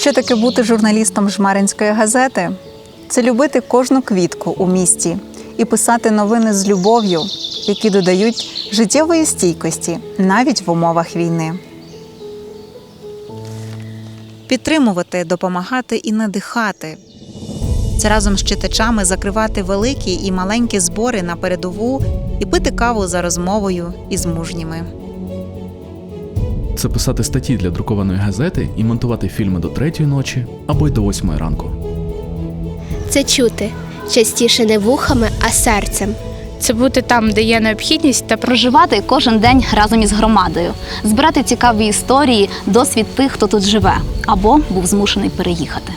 Що таке бути журналістом жмаринської газети? Це любити кожну квітку у місті і писати новини з любов'ю, які додають життєвої стійкості навіть в умовах війни. Підтримувати, допомагати і надихати. Це разом з читачами закривати великі і маленькі збори на передову і пити каву за розмовою із мужніми. Це писати статті для друкованої газети і монтувати фільми до третьої ночі або й до восьмої ранку. Це чути частіше не вухами, а серцем. Це бути там, де є необхідність, та проживати кожен день разом із громадою, збирати цікаві історії, досвід тих, хто тут живе, або був змушений переїхати.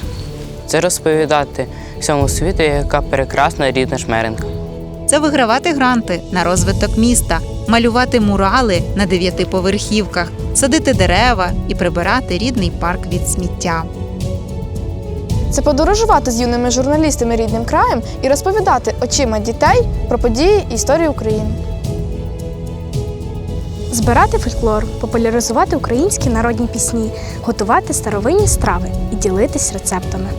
Це розповідати всьому світу, яка прекрасна рідна шмеренка. Це вигравати гранти на розвиток міста, малювати мурали на дев'ятиповерхівках, садити дерева і прибирати рідний парк від сміття. Це подорожувати з юними журналістами рідним краєм і розповідати очима дітей про події і історію України. Збирати фольклор, популяризувати українські народні пісні, готувати старовинні страви і ділитись рецептами.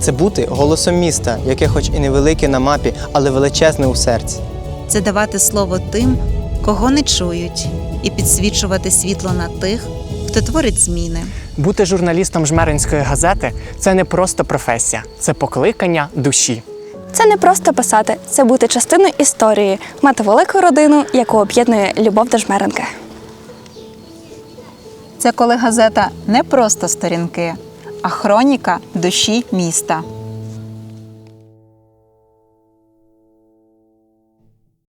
Це бути голосом міста, яке хоч і невелике на мапі, але величезне у серці. Це давати слово тим, кого не чують, і підсвічувати світло на тих, хто творить зміни. Бути журналістом жмеринської газети це не просто професія, це покликання душі. Це не просто писати, це бути частиною історії, мати велику родину, яку об'єднує любов до жмеренки. Це коли газета не просто сторінки, а хроніка душі міста.